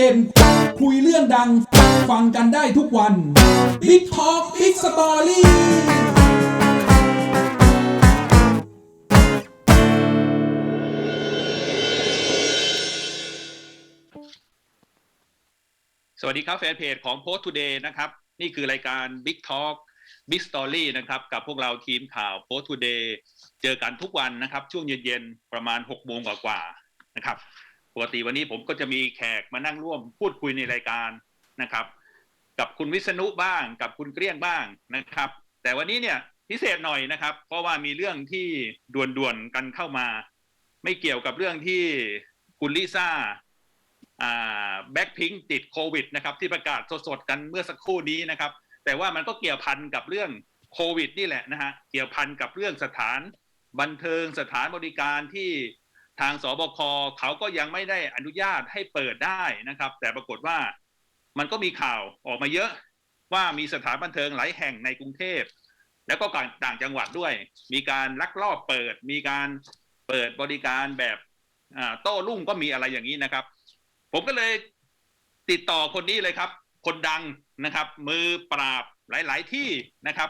เด่น คุยเรื่องดัง ฟังกันได้ทุกวัน Big Talk Big Story สวัสดีครับแฟนเพจของ Post Today นะครับ นี่คือรายการ Big Talk Big Story นะครับกับพวกเราทีมข่าว Post Today เจอกันทุกวันนะครับ ช่วงเย็นๆ ประมาณ6โมงกว่าๆนะครับ กติวันนี้ผมก็จะมีแขกมานั่งร่วมพูดคุยในรายการนะครับ กับคุณวิษณุบ้าง กับคุณเกลี้ยงบ้างนะครับ แต่วันนี้เนี่ยพิเศษหน่อยนะครับ เพราะว่ามีเรื่องที่ด่วนๆกันเข้ามา ไม่เกี่ยวกับเรื่องที่คุณลิซ่าแบ็คพิงติดโควิดนะครับ ที่ประกาศสดๆกันเมื่อสักครู่นี้นะครับ แต่ว่ามันก็เกี่ยวพันกับเรื่องโควิด นี่แหละนะฮะเกี่ยวพันกับเรื่องสถานบันเทิงสถานบริการที่ ทางสบคเขาก็ยังไม่ได้อนุญาตให้เปิดได้นะครับ แต่ปรากฏว่ามันก็มีข่าวออกมาเยอะว่ามีสถานบันเทิงหลายแห่งในกรุงเทพ แล้วก็ต่างจังหวัดด้วย มีการลักลอบเปิด มีการเปิดบริการแบบโต้รุ่งก็มีอะไรอย่างนี้นะครับ ผมก็เลยติดต่อคนนี้เลยครับ คนดังนะครับ มือปราบหลาย ๆ ที่นะครับ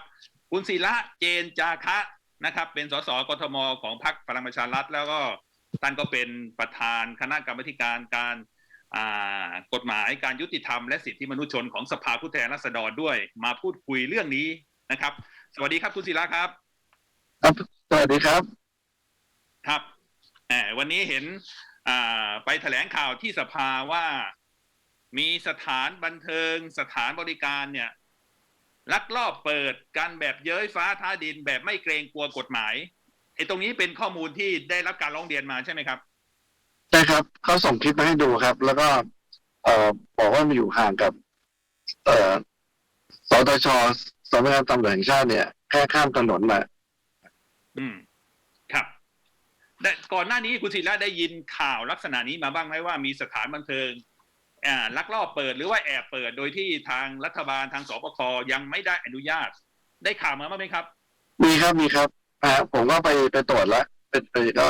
คุณศิระเจนจาคะนะครับ เป็นสสกทมของพรรคพลังประชารัฐแล้วก็ ท่านก็เป็นประธานคณะกรรมการการอ่ากฎหมายการยุติธรรมและสิทธิมนุษยชนของสภาผู้แทนราษฎรด้วย มาพูดคุยเรื่องนี้นะครับ สวัสดีครับคุณศิระครับครับสวัสดีครับครับแหมวันนี้เห็นอ่าไปแถลงข่าวที่สภาว่ามีสถานบันเทิงสถานบริการเนี่ยลักลอบเปิดกันแบบเย้ยฟ้าท้าดินแบบไม่เกรงกลัวกฎหมาย ไอ้ตรงนี้เป็นข้อมูลที่ได้รับการร้องเรียนมาใช่ไหมครับใช่ครับเขาส่งคลิปมาให้ดูครับ แล้วก็ เอ่อบอกว่ามันอยู่ห่างกับ เอ่อสตชสำนักงานตำรวจแห่งชาติเนี่ยแค่ข้ามถนนมาอืม ครับแต่ก่อนหน้านี้คุณศิระได้ยินข่าวลักษณะนี้มาบ้างไหมว่ามีสถานบันเทิงอ่าลักลอบเปิดหรือว่าแอบเปิดโดยที่ทางรัฐบาลทางสปคยังไม่ได้อนุญาต ได้ข่าวมาบ้างไหมครับ มีครับมีครับ อ่าผมก็ไปไปตรวจแล้วเป็นไปก็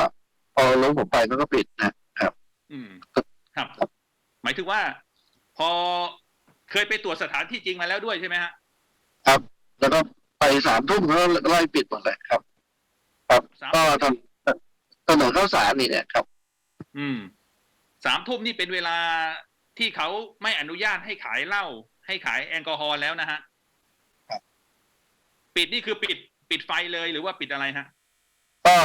พอรู้ผมไปมันก็ปิดนะครับ อืม ครับ หมายถึงว่า พอเคยไปตรวจสถานที่จริงมาแล้วด้วยใช่ไหมฮะครับ แล้วก็ไปสามทุ่มก็ไล่ปิดหมดเลยครับ ครับสามก็ทำถนนข้าวสารนี่เนี่ยครับ อืมสามทุ่มนี่เป็นเวลาที่เขาไม่อนุญาตให้ขายเหล้าให้ขายแอลกอฮอล์แล้วนะฮะครับปิดนี่คือปิด ปิดไฟเลยหรือว่าปิดอะไรฮะ ก็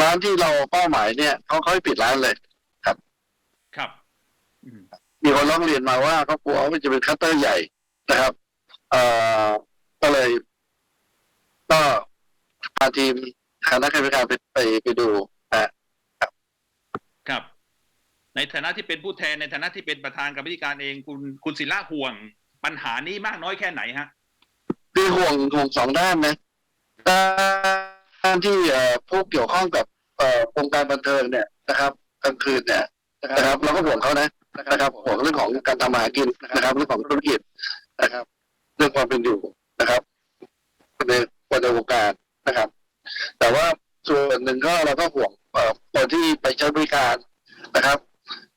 ร้านที่เราเป้าหมายเนี่ยเขาเขาให้ปิดร้านเลย ครับอืมมีคนร้องเรียนมาว่าเขากลัวว่าจะเป็นคัตเตอร์ใหญ่นะครับเอ่อก็เลย ก็พาทีมคณะกรรมการไปไปไปดูนะครับในฐานะที่เป็นผู้แทนในฐานะที่เป็นประธานกรรมธิการเองคุณคุณศิระห่วงปัญหานี้มากน้อยแค่ไหนฮะคือห่วงห่วงสองด้านนะ ด้านที่ผู้เกี่ยวข้องกับวงการบันเทิงเนี่ยนะครับกลางคืนเนี่ยนะครับเราก็ห่วงเขานะนะครับห่วงเรื่องของการทำมาหากินนะครับ เรื่องของธุรกิจนะครับ เรื่องความเป็นอยู่นะครับในคนในวงการนะครับ แต่ว่าส่วนหนึ่งก็เราก็ห่วงคนที่ไปใช้บริการนะครับ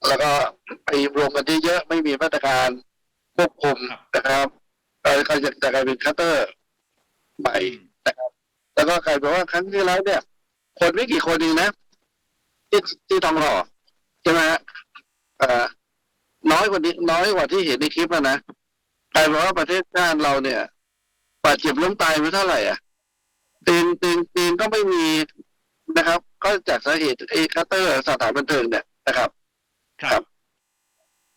แล้วก็ไปรวมกันที่เยอะไม่มีมาตรการควบคุมนะครับเอ่อก็จะกลายเป็นคัตเตอร์ใหม่ แล้วก็กลายเป็นว่าครั้งที่แล้วเนี่ย คนไม่กี่คนเองนะที่ที่ทองหล่อใช่ไหมฮะเอ่อน้อยกว่านี้น้อยกว่าที่เห็นในคลิปอะนะกลายเป็นว่าประเทศชาติเราเนี่ยบาดเจ็บล้มตายไปเท่าไหร่อะตีนตีนตีนก็ไม่มีนะครับ ก็จากสาเหตุไอ้คัตเตอร์สถานบันเทิงเนี่ยนะครับ ครับ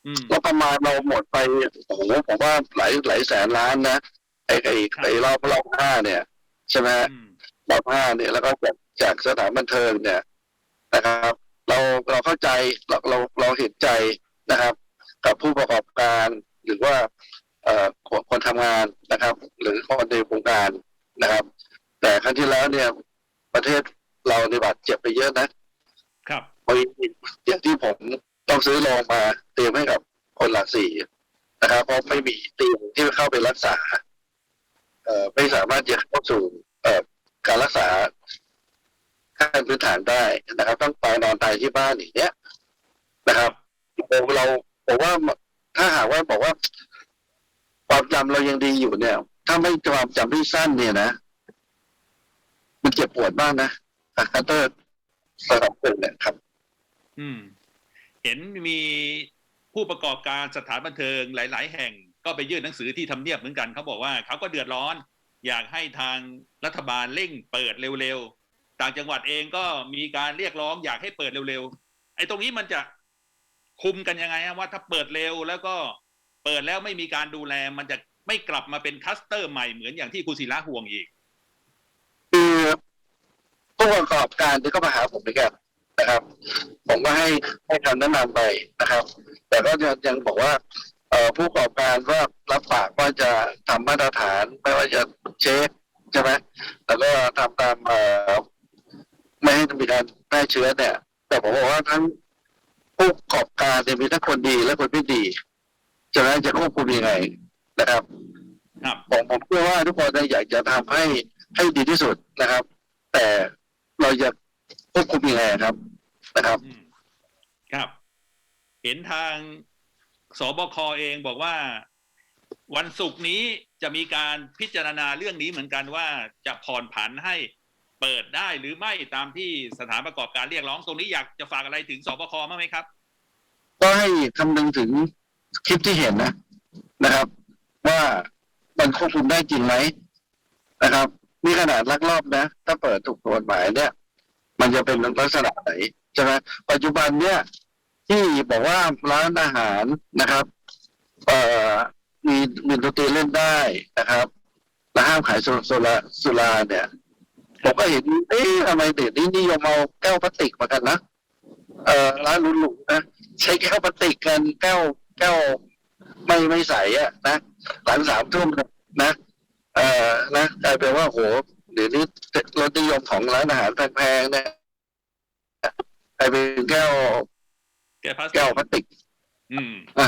อืมก็ประมาณเราหมดไปโอ้โหผมว่าหลายหลายแสนล้านนะไอ้ไอ้ครับไอ้รอบรอบห้าเนี่ย ใช่ไหมฮะอืมรอบห้าเนี่ยแล้วก็จากจากสถานบันเทิงเนี่ยนะครับ เราเราเข้าใจเราเราเราเห็นใจนะครับ กับผู้ประกอบการหรือว่าเอ่อคนคนทำงานนะครับ หรือคนในวงการนะครับ แต่ครั้งที่แล้วเนี่ยประเทศเราในบาดเจ็บไปเยอะนะ ครับบางทีอย่างที่ผมต้องซื้อโรงมาเตรียมให้กับคนหลักสี่นะครับเพราะไม่มีเตียงที่เข้าไปรักษาเอ่อ ไม่สามารถจะเข้าสู่การรักษาขั้นพื้นฐานได้นะครับ ต้องไปนอนตายที่บ้านอย่างเนี้ยนะครับเราเราผมว่าถ้าหากว่าบอกว่า ความจำเรายังดีอยู่เนี่ย ถ้าไม่ความจำที่สั้นเนี่ยนะมันเจ็บปวดมากนะฮันเตอร์สำหรับคนเนี่ยครับ อืม เห็นมีผู้ประกอบการสถานบันเทิงหลาย ๆ แห่ง ก็ไปยื่นหนังสือที่ทำเนียบเหมือนกันเขาบอกว่าเขาก็เดือดร้อน อยากให้ทางรัฐบาลเร่งเปิดเร็วๆต่างจังหวัดเองก็มีการเรียกร้องอยากให้เปิดเร็วๆไอ้ตรงนี้มันจะคุมกันยังไงฮะว่าถ้าเปิดเร็วแล้วก็เปิดแล้วไม่มีการดูแล มันจะไม่กลับมาเป็นคัสเตอร์ใหม่เหมือนอย่างที่คุณศิระห่วงอีกคือผู้ประกอบการที่ก็มาหาผมเหมือนกันนะครับ ผมก็ให้ให้คำแนะนำไปนะครับ แต่ก็ยังยังบอกว่า ผู้ประกอบการว่ารับปากว่าจะทำมาตรฐานไม่ว่าจะเช็คใช่ไหมแล้วก็ทำตามเอ่อไม่ให้มีการแพร่เชื้อเนี่ย แต่ผมบอกว่าทั้งผู้ประกอบการเนี่ยมีทั้งคนดีและคนไม่ดีจะนั้นจะควบคุมยังไงนะครับครับผมผมเชื่อว่าทุกคนเนี่ยอยากจะทำให้ให้ดีที่สุดนะครับ แต่เราจะควบคุมยังไงครับนะครับอืมครับ เห็นทาง สบคเองบอกว่า วันศุกร์นี้จะมีการพิจารณาเรื่องนี้เหมือนกันว่าจะผ่อนผันให้เปิดได้หรือไม่ตามที่สถานประกอบการเรียกร้องตรงนี้อยากจะฝากอะไรถึงสบคบ้างไหมครับ ก็ให้คำนึงถึงคลิปที่เห็นนะนะครับ ว่ามันควบคุมได้จริงไหมนะครับนี่ขนาดลักลอบนะ ถ้าเปิดถูกกฎหมายเนี่ย มันจะเป็นลักษณะไหนใช่ไหมปัจจุบันเนี่ย ที่บอกว่าร้านอาหารนะครับเอ่อมีมีดนตรีเล่นได้นะครับและห้ามขายสุสุราสุราเนี่ยผมก็เห็นเอ๊ะทำไมเด็กนี่นิยมเอาแก้วพลาสติกมากันนะเอ่อร้านหลุนๆนะใช้แก้วพลาสติกกันแก้วแก้วไม่ไม่ใสอะนะหลังสามทุ่มนะเอ่อนะกลายเป็นว่าโหเดี๋ยวนี้รสนิยมของร้านอาหารแพงๆเนี่ยกลายเป็นแก้ว แกพลาสติแก้วกพลาสติกอืม อ่า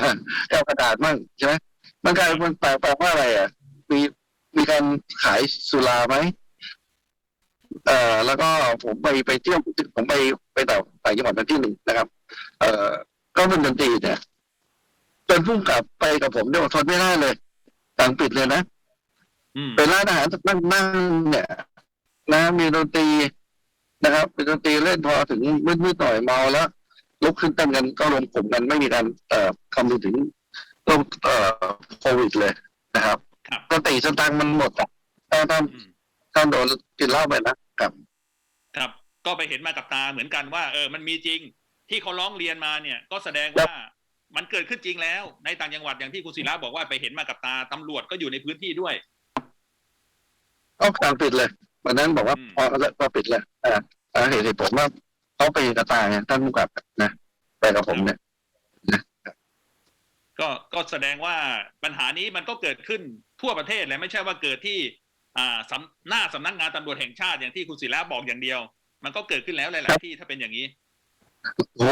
แก้วกระดาษมั่งใช่ไหมมันกลายเป็นแปลแปลว่าอะไรอะ มีมีการขายสุราไหมเอ่อแล้วก็ผมไปไปเที่ยวผมไปไปต่างต่างจังหวัดมาที่หนึ่งนะครับ เอ่อก็เป็นดนตรีเนี่ยจนพุ่งกลับไปกับผมเนี่ยทนไม่ได้เลยต่างปิดเลยนะ อืม เป็นร้านอาหารนั่งนั่งเนี่ยนะมีดนตรีนะครับเป็นดนตรีเล่นพอถึงมืดๆหน่อยเมาแล้ว ลุกขึ้นเต้นกันก็รวมกลุ่มกันไม่มีการเอ่อคำนึงถึงโรคเอ่อโควิดเลยนะครับครับสติสตังค์มันหมดอะถ้าถ้าอืมถ้าโดนกินเหล้าไปนะครับ ครับก็ไปเห็นมากับตาเหมือนกันว่า เออมันมีจริง ที่เขาร้องเรียนมาเนี่ย ก็แสดงว่ามันเกิดขึ้นจริงแล้ว ในต่างจังหวัดอย่างที่คุณศิระบอกว่าไปเห็นมากับตาตำรวจก็อยู่ในพื้นที่ด้วยก็สั่งปิดเลยวันนั้นบอกว่าอืมพอแล้วก็ปิดเลยอ่าอ่าเห็นเหตุผมว่า เขาไปกระตายไงท่านผู้กับนะไปกับผมเนี่ยก็ก็แสดงว่าปัญหานี้มันก็เกิดขึ้นทั่วประเทศเลยไม่ใช่ว่าเกิดที่ อ่าสำหน้าสำนักงานตำรวจแห่งชาติอย่างที่คุณศิระบอกอย่างเดียว มันก็เกิดขึ้นแล้วหลาย ๆ ที่ถ้าเป็นอย่างนี้โอ้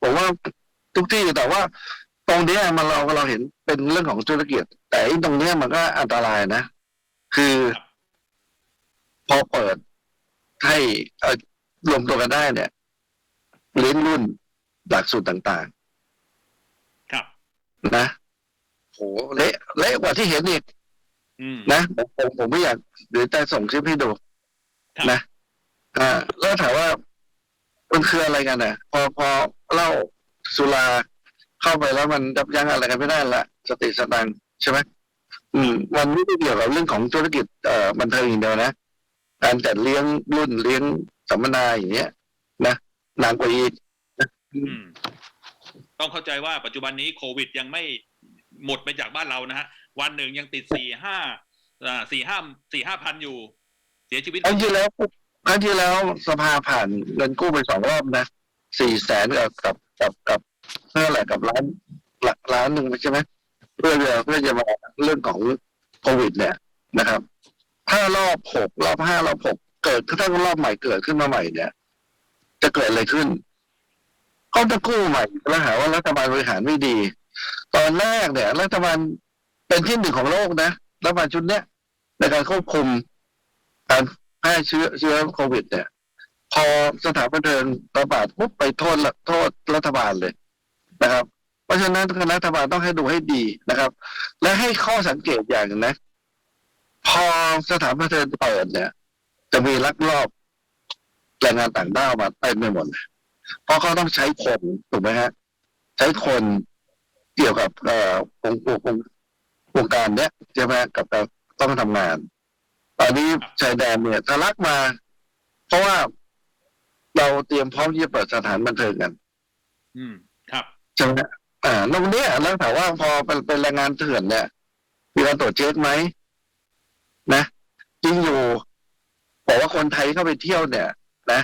ผมว่าทุกที่แต่ว่า ตรงเนี้ยมันเราเราเห็นเป็นเรื่องของธุรกิจ แต่ไอ้ตรงเนี้ยมันก็อันตรายนะ คือครับพอเปิดให้เอ่อรวมตัวกันได้เนี่ย เลี้ยงรุ่นหลักสูตรต่างครับๆนะโหเละเละกว่าที่เห็นอีกอืมนะผมผมผมไม่อยากเดี๋ยวจะส่งคลิปให้ดูครับนะอ่าแล้วถามว่ามันคืออะไรกันน่ะ พอพอเหล้าสุราเข้าไปแล้วมันยับยั้งอะไรกันไม่ได้ละสติสตังค์ใช่ไหมอืม มันไม่ได้เกี่ยวกับเรื่องของธุรกิจเอ่อบันเทิงอย่างเดียวนะการจัดเลี้ยงรุ่นเลี้ยงสัมมนาอย่างเงี้ยนะ หนักกว่าอีกอืมต้องเข้าใจว่าปัจจุบันนี้โควิดยังไม่หมดไปจากบ้านเรานะฮะ วันหนึ่งยังติดสี่ห้าอ่าสี่ห้าสี่ห้าพันอยู่ เสียชีวิตครั้งที่แล้วครั้งที่แล้วสภาผ่านเงินกู้ไปสองรอบนะสี่แสนกับกับกับกับเท่าไหร่กับล้านหลักล้านหนึ่งใช่ไหมเพื่อจะเพื่อจะมาเรื่องของโควิด เนี่ยนะครับ ถ้ารอบหกรอบห้ารอบหกเกิดถ้ารอบใหม่เกิดขึ้นมาใหม่เนี่ย จะเกิดอะไรขึ้น ก็จะกู้ใหม่แล้วหาว่ารัฐบาลบริหารไม่ดี ตอนแรกเนี่ย รัฐบาลเป็นที่หนึ่งของโลกนะรัฐบาลชุดเนี้ยในการควบคุมการแพร่เชื้อเชื้อโควิด เนี่ย พอสถานบันเทิงระบาดปุ๊บไปโทษละโทษรัฐบาลเลยนะครับ เพราะฉะนั้นคณะรัฐบาลต้องให้ดูให้ดีนะครับ และให้ข้อสังเกตอย่างหนึ่งนะ พอสถานบันเทิงเปิดเนี่ย จะมีลักลอบ แรงงานต่างด้าวมาเต็มไปหมดเลยเพราะเขาต้องใช้คนถูกไหมฮะ ใช้คนเกี่ยวกับเอ่อวงวงวงวงการเนี้ยใช่ไหมกับการต้องทำงาน ตอนนี้ชายแดนเนี่ยทะลักมา เพราะว่าเราเตรียมพร้อมที่จะเปิดสถานบันเทิงกัน อืม ครับใช่ไหมอ่าตรงเนี้ยแล้วถามว่าพอเป็นเป็นแรงงานเถื่อนเนี่ยมีการตรวจเช็คไหมนะจริงอยู่บอกว่าคนไทยเข้าไปเที่ยวเนี่ย นะ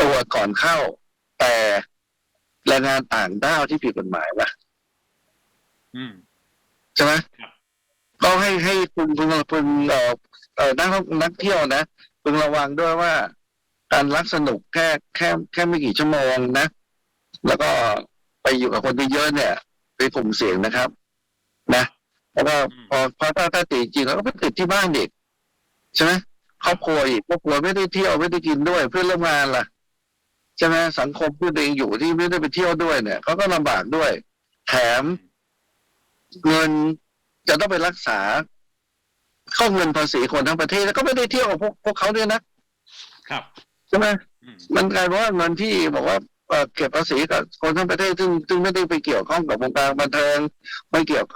ตรวจก่อนเข้า แต่แรงงานต่างด้าวที่ผิดกฎหมายว่ะอืมใช่ไหมครับก็ให้ให้คุณคุณคุณเอ่อเอ่อนักท่องนักเที่ยวนะพึงระวังด้วยว่า การรักสนุกแค่แค่แค่ไม่กี่ชั่วโมงนะ แล้วก็ไปอยู่กับคนเยอะๆเนี่ยเป็นกลุ่มเสี่ยงนะครับ นะแล้วก็พอพอถ้าถ้าติดจริงแล้วก็ไปติดที่บ้านเด็กใช่ไหม ครอบครัวอีกครอบครัวไม่ได้เที่ยวไม่ได้กินด้วย เพื่อนร่วมงานล่ะใช่ไหมสังคมเพื่อนเองอยู่ที่ไม่ได้ไปเที่ยวด้วยเนี่ยเขาก็ลำบากด้วย แถม เงินจะต้องไปรักษาเข้าเงินภาษีคนทั้งประเทศแล้วก็ไม่ได้เที่ยวกับพวกพวกเขาด้วยนะครับใช่ไหมอืมมันกลายเป็นว่าเงินที่บอกว่าเอ่อเก็บภาษีกับคนทั้งประเทศซึ่งซึ่งไม่ได้ไปเกี่ยวข้องกับวงการบันเทิงไม่เกี่ยว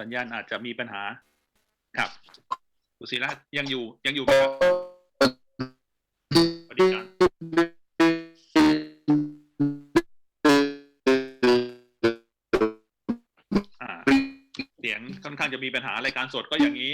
สัญญาณอาจจะมีปัญหา ครับคุณศิระยังอยู่ยังอยู่ไหมครับสวัสดีครับเสียงค่อนข้างจะมีปัญหารายการสดก็อย่างนี้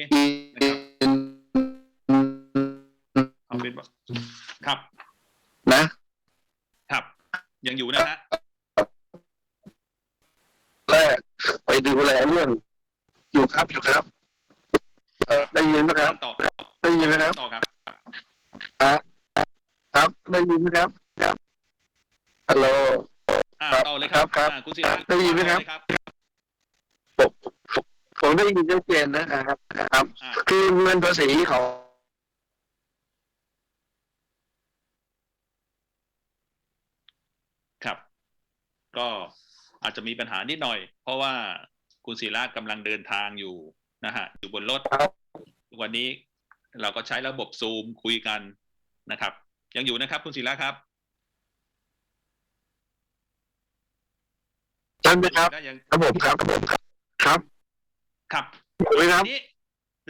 เลยครับครับอ่าคุณศิระได้ยินไหมครับต่อเลยครับ ผมผมผมได้ยินชัดเจนนะครับครับ อ่าคือเงินภาษีของครับ ก็อาจจะมีปัญหานิดหน่อย เพราะว่าคุณศิระกำลังเดินทางอยู่นะฮะอยู่บนรถ ครับวันนี้เราก็ใช้ระบบซูมคุยกันนะครับ ยังอยู่นะครับ คุณศิระครับ ใช่ไหมครับได้ยังครับผมครับครับผมครับครับครับถูกไหมครับทีนี้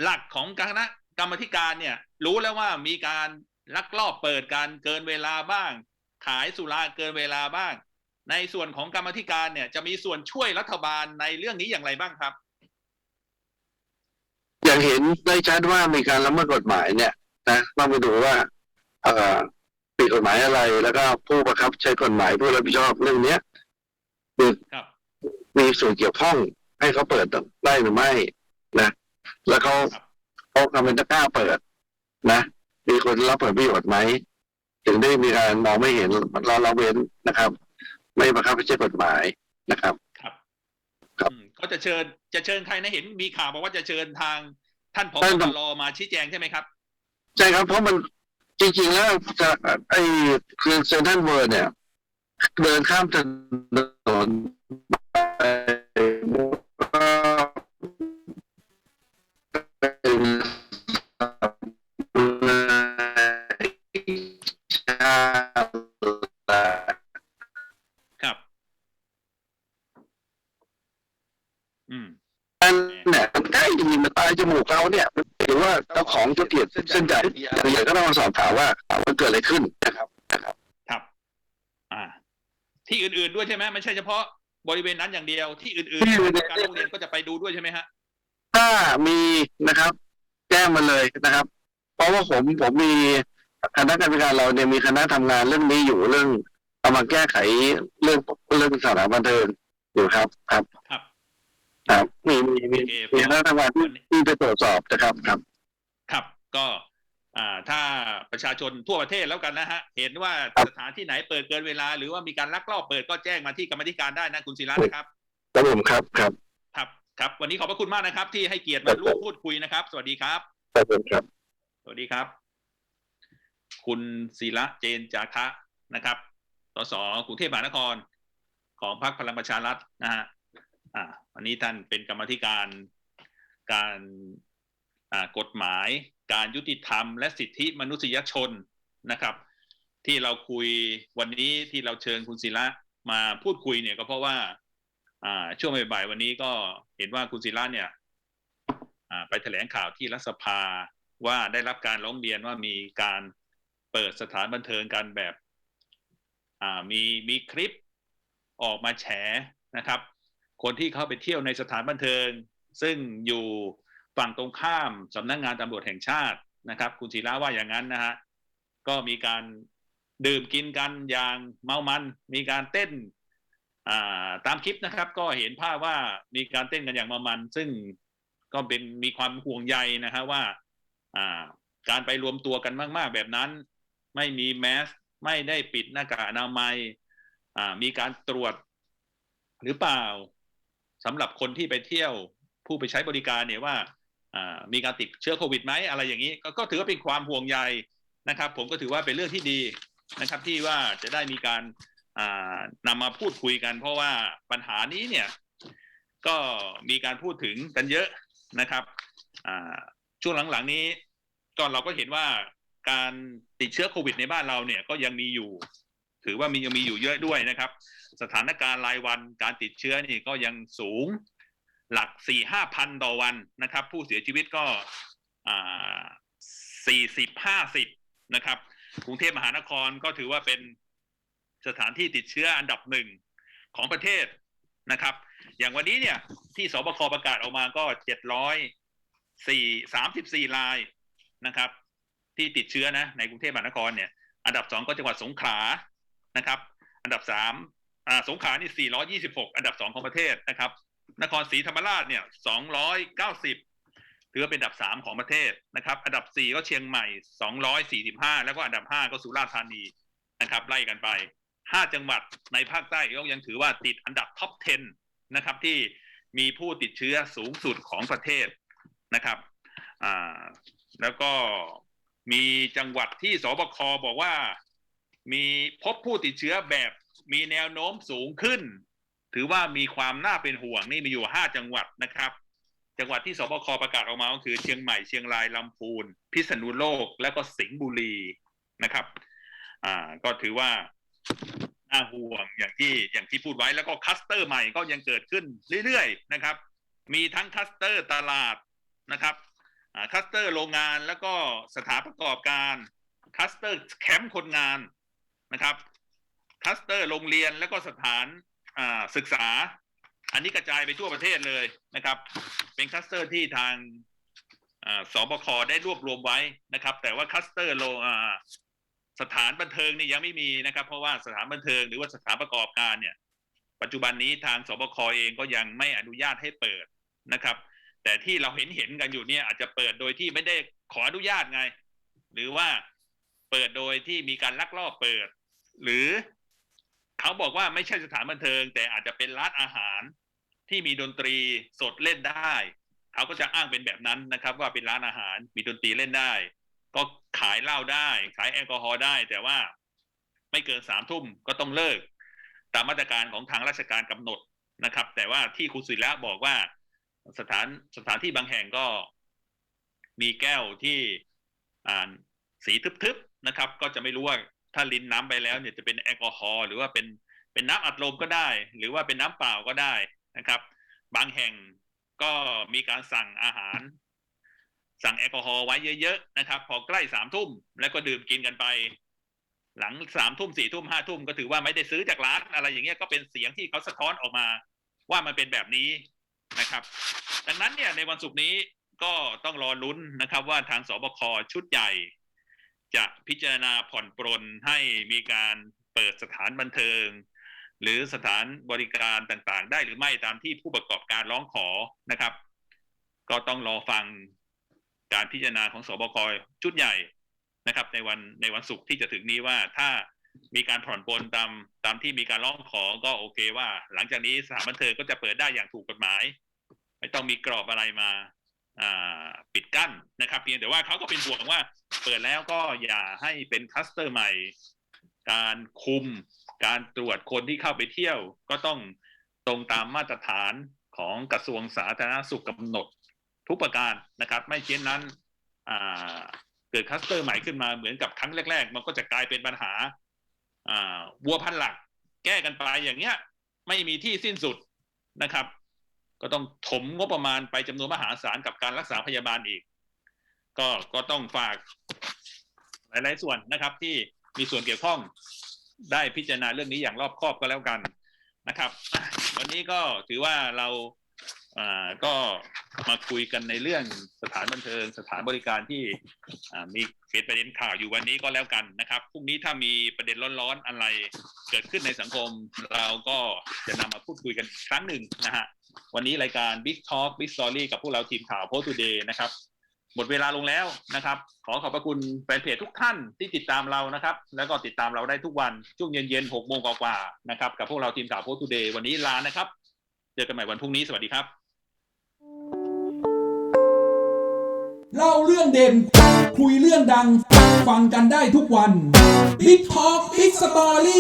หลักของคณะกรรมธิการเนี่ย รู้แล้วว่ามีการลักลอบเปิดการเกินเวลาบ้าง ขายสุราเกินเวลาบ้าง ในส่วนของกรรมธิการเนี่ย จะมีส่วนช่วยรัฐบาลในเรื่องนี้อย่างไรบ้างครับ อย่างเห็นได้ชัดว่ามีการละเมิดกฎหมายเนี่ยนะต้องไปดูว่าเอ่อผิดกฎหมายอะไรแล้วก็ผู้บังคับใช้กฎหมายผู้รับผิดชอบเรื่องเนี้ย มีครับมีส่วนเกี่ยวข้องให้เขาเปิดได้หรือไม่นะ แล้วเขาครับเขาทำเป็นตะกล้าเปิด นะ มีคนรับผลประโยชน์ไหมถึงได้มีการมองไม่เห็นเราเราเว้นนะครับ ไม่บังคับใช้กฎหมายนะครับ ครับ ครับอืมก็จะเชิญจะเชิญใครนะเห็นมีข่าวบอกว่าจะเชิญทางท่านผท่านบตรมาชี้แจงใช่ไหมครับใช่ครับเพราะมันจริงๆแล้วจะไอ้คือเซนทรัลเวิร์เนี่ย เดินข้ามถนนไปชา ครับ อืมเนี่ยมันใกล้จะมีมาตายจมูกเขาเนี่ย หรือว่าเจ้าของธุรกิเส้นใหญ่อะไรอย่างก็ต้องสอบถามว่ามันเกิดอะไรขึ้นนะครับนะครับ ครับ อ่า ที่อื่นๆ ด้วยใช่ไหมไม่ใช่เฉพาะบริเวณนั้นอย่างเดียวที่อื่นที่อื่นๆการโรงเรียนก็จะไปดูด้วยใช่ไหมฮะถ้ามีนะครับ แจ้งมาเลยนะครับ เพราะว่าผมผมมีคณะกรรมการเราเนี่ยมีคณะทำงานเรื่องนี้อยู่เรื่องเอามาแก้ไขเรื่องเรื่องสถานบันเทิงอยู่ครับครับ ครับครับมีมีมีโอเคมีคณะทำงานที่ที่ไปตรวจสอบนะครับครับ ครับก็ อ่าถ้าประชาชนทั่วประเทศแล้วกันนะฮะเห็นว่าครับสถานที่ไหนเปิดเกินเวลา หรือว่ามีการลักลอบเปิดก็แจ้งมาที่กรรมธิการได้นะคุณศิระนะครับครับผมครับครับครับครับ วันนี้ขอบพระคุณมากนะครับ ที่ให้เกียรติมาร่วมพูดคุยนะครับ สวัสดีครับขอบคุณครับ สวัสดีครับ คุณศิระเจนจาคะนะครับสสกรุงเทพมหานคร ของพรรคพลังประชารัฐนะฮะอ่าวันนี้ท่านเป็นกรรมาธิการการอ่า กฎหมาย การยุติธรรม และสิทธิมนุษยชนนะครับ ที่เราคุยวันนี้ที่เราเชิญคุณศิระมาพูดคุยเนี่ยก็เพราะว่าช่วงบ่ายวันนี้ก็เห็นว่าคุณศิระเนี่ยไปแถลงข่าวที่รัฐสภาว่าได้รับการร้องเรียนว่ามีการเปิดสถานบันเทิงกันแบบมีมีคลิปออกมาแฉนะครับ คนที่เข้าไปเที่ยวในสถานบันเทิง ซึ่งอยู่ ฝั่งตรงข้ามสำนักงงานตำรวจแห่งชาตินะครับ คุณศิระว่าอย่างนั้นนะฮะก็มีการดื่มกินกันอย่างเมามัน มีการเต้นาตามคลิปนะครับ ก็เห็นภาพว่ามีการเต้นกันอย่างเมามัน ซึ่งก็เป็นมีความห่วงใยนะฮะว่าการไปรวมตัวกันมาก ๆ แบบนั้น ไม่มีแมสไม่ได้ปิดหน้ากากอนามัยมีการตรวจหรือเปล่าสำหรับคนที่ไปเที่ยวผู้ไปใช้บริการเนี่ยว่า มีการติดเชื้อโควิดไหมอะไรอย่างนี้ก็ถือว่าเป็นความห่วงใยนะครับ ผมก็ถือว่าเป็นเรื่องที่ดีนะครับที่ว่าจะได้มีการอ่านำมาพูดคุยกัน เพราะว่าปัญหานี้เนี่ยก็มีการพูดถึงกันเยอะนะครับช่วงหลังๆนี้ก็เราก็เห็นว่าการติดเชื้อโควิดในบ้านเราเนี่ยก็ยังมีอยู่ ถือว่ามียังมีอยู่เยอะด้วยนะครับ สถานการณ์รายวันการติดเชื้อนี่ก็ยังสูง หลักสี่ห้าพันต่อวันนะครับ ผู้เสียชีวิตก็สี่สิบห้าสิบนะครับกรุงเทพมหานครก็ถือว่าเป็นสถานที่ติดเชื้ออันดับหนึ่งของประเทศนะครับ อย่างวันนี้เนี่ยที่สบคประกาศออกมาก็เจ็ดร้อยสี่สามสิบสี่รายนะครับ ที่ติดเชื้อนะในกรุงเทพมหานครเนี่ย อันดับสองก็จังหวัดสงขลานะครับ อันดับสามสงขลานี่สี่ร้อยี่สิบหกอันดับสองของประเทศนะครับ นครศรีธรรมราชเนี่ยสองร้อยเก้าสิบถือว่าเป็นอันดับสามของประเทศนะครับ อันดับสี่ก็เชียงใหม่สองร้อยสี่สิบห้าแล้วก็อันดับห้าก็สุราษฎร์ธานีนะครับ ไล่กันไปห้าจังหวัดในภาคใต้ก็ยังถือว่าติดอันดับท็อป 10 นะครับ ที่มีผู้ติดเชื้อสูงสุดของประเทศนะครับอ่าแล้วก็มีจังหวัดที่สบคบอกว่า มีพบผู้ติดเชื้อแบบมีแนวโน้มสูงขึ้น ถือว่ามีความน่าเป็นห่วงนี่มีอยู่ห้าจังหวัดนะครับ จังหวัดที่สบคประกาศออกมาก็คือเชียงใหม่เชียงรายลำพูน พิษณุโลกและก็สิงห์บุรีนะครับ อ่า ก็ถือว่าน่าห่วงอย่างที่อย่างที่พูดไว้แล้วก็คัสเตอร์ใหม่ก็ยังเกิดขึ้นเรื่อยๆนะครับ มีทั้งคัสเตอร์ตลาดนะครับคัสเตอร์โรงงานแล้วก็สถานประกอบการคัสเตอร์แคมป์คนงานนะครับคัสเตอร์โรงเรียนแล้วก็สถาน ศึกษา อันนี้กระจายไปทั่วประเทศเลยนะครับ เป็นคลัสเตอร์ที่ทางสบคได้รวบรวมไว้นะครับ แต่ว่าคลัสเตอร์โลสถานบันเทิงนี่ยังไม่มีนะครับ เพราะว่าสถานบันเทิงหรือว่าสถานประกอบการเนี่ย ปัจจุบันนี้ทางสบคเองก็ยังไม่อนุญาตให้เปิดนะครับ แต่ที่เราเห็นเห็นกันอยู่เนี่ยอาจจะเปิดโดยที่ไม่ได้ขออนุญาตไง หรือว่าเปิดโดยที่มีการลักลอบเปิด หรือ เขาบอกว่าไม่ใช่สถานบันเทิง แต่อาจจะเป็นร้านอาหารที่มีดนตรีสดเล่นได้เขาก็จะอ้างเป็นแบบนั้นนะครับ ว่าเป็นร้านอาหารมีดนตรีเล่นได้ ก็ขายเหล้าได้ ขายแอลกอฮอล์ได้ แต่ว่าไม่เกินสามทุ่มก็ต้องเลิก ตามมาตรการของทางราชการกำหนดนะครับ แต่ว่าที่คุณศิระบอกว่าสถานสถานที่บางแห่งก็มีแก้วที่อ่าสีทึบๆนะครับ ก็จะไม่รู้ว่า ถ้าลินน้ำไปแล้วเนี่ยจะเป็นแอลกอฮอล์หรือว่าเป็นเป็นน้ำอัดลมก็ได้ หรือว่าเป็นน้ำเปล่าก็ได้นะครับ บางแห่งก็มีการสั่งอาหาร สั่งแอลกอฮอล์ไว้เยอะๆนะครับ พอใกล้สามทุ่มแล้วก็ดื่มกินกันไป หลังสามทุ่มสี่ทุ่มห้าทุ่มก็ถือว่าไม่ได้ซื้อจากร้านอะไรอย่างเงี้ยก็เป็นเสียงที่เขาสะท้อนออกมา ว่ามันเป็นแบบนี้นะครับ ดังนั้นเนี่ยในวันศุกร์นี้ก็ต้องรอลุ้นนะครับ ว่าทางสบคชุดใหญ่ จะพิจารณาผ่อนปรนให้มีการเปิดสถานบันเทิง หรือสถานบริการต่างๆ ได้หรือไม่ตามที่ผู้ประกอบการร้องขอนะครับ ก็ต้องรอฟังการพิจารณาของสบคชุดใหญ่นะครับ ในวันในวันศุกร์ที่จะถึงนี้ว่าถ้ามีการผ่อนปลนตามตามที่มีการร้องขอก็โอเคว่า หลังจากนี้สถานบันเทิงก็จะเปิดได้อย่างถูกกฎหมาย ไม่ต้องมีกรอบอะไรมาอ่า ปิดกั้นนะครับ เพียงแต่ว่าเขาก็เป็นห่วงว่า เปิดแล้วก็อย่าให้เป็นคลัสเตอร์ใหม่ การคุม การตรวจคนที่เข้าไปเที่ยว ก็ต้องตรงตามมาตรฐานของกระทรวงสาธารณสุขกำหนดทุกประการนะครับ ไม่เช่นนั้นเกิดคลัสเตอร์ใหม่ขึ้นมาเหมือนกับครั้งแรก ๆ มันก็จะกลายเป็นปัญหาวัวพันหลัก แก้กันไปอย่างเงี้ย ไม่มีที่สิ้นสุดนะครับ ก็ต้องถมงบประมาณไปจำนวนมหาศาลกับการรักษาพยาบาลอีก ก็ก็ต้องฝาก หลาย ๆ ส่วนนะครับ ที่มีส่วนเกี่ยวข้องได้พิจารณาเรื่องนี้อย่างรอบคอบก็แล้วกันนะครับ วันนี้ก็ถือว่าเราอ่าก็มาคุยกันในเรื่องสถานบันเทิงสถานบริการที่มีเป็นประเด็นข่าวอยู่วันนี้ก็แล้วกันนะครับพรุ่งนี้ถ้ามีประเด็นร้อนๆอะไรเกิดขึ้นในสังคม เราก็จะนำมาพูดคุยกันอีกครั้งหนึ่งนะฮะ วันนี้รายการ Big Talk Big Story กับพวกเราทีมข่าว Post Today นะครับหมดเวลาลงแล้วนะครับ ขอขอบพระคุณแฟนเพจทุกท่านที่ติดตามเรานะครับ แล้วก็ติดตามเราได้ทุกวัน ช่วงเย็นๆหกโมงกว่าๆนะครับ กับพวกเราทีมข่าวโพสต์ทูเดย์วันนี้ลานะครับ เจอกันใหม่วันพรุ่งนี้สวัสดีครับ เล่าเรื่องเด่น คุยเรื่องดัง ฟังกันได้ทุกวัน Big Talk Big Story